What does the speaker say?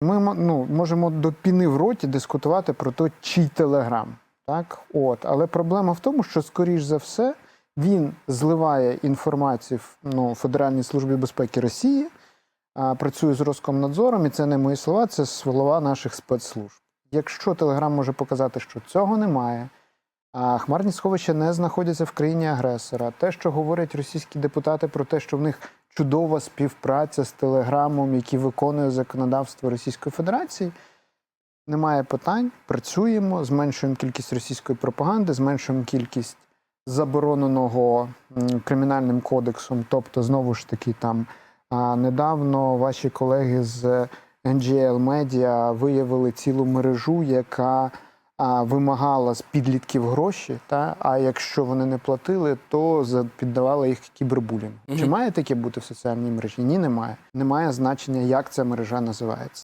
Ми ну, можемо до піни в роті дискутувати про те, чий телеграм. Так? От. Але проблема в тому, що, скоріш за все, він зливає інформацію в ну, Федеральній службі безпеки Росії, а, працює з Роскомнадзором, і це не мої слова, це слова наших спецслужб. Якщо Телеграм може показати, що цього немає, а хмарні сховища не знаходяться в країні агресора. Те, що говорять російські депутати про те, що в них чудова співпраця з Телеграмом, який виконує законодавство Російської Федерації, немає питань. Працюємо, зменшуємо кількість російської пропаганди, зменшуємо кількість забороненого кримінальним кодексом. Тобто, знову ж таки, там недавно ваші колеги з NGL Media виявили цілу мережу, яка вимагала з підлітків гроші. Та а якщо вони не платили, то піддавала їх кібербулінгу. Чи має таке бути в соціальній мережі? Ні, немає. Немає значення, як ця мережа називається.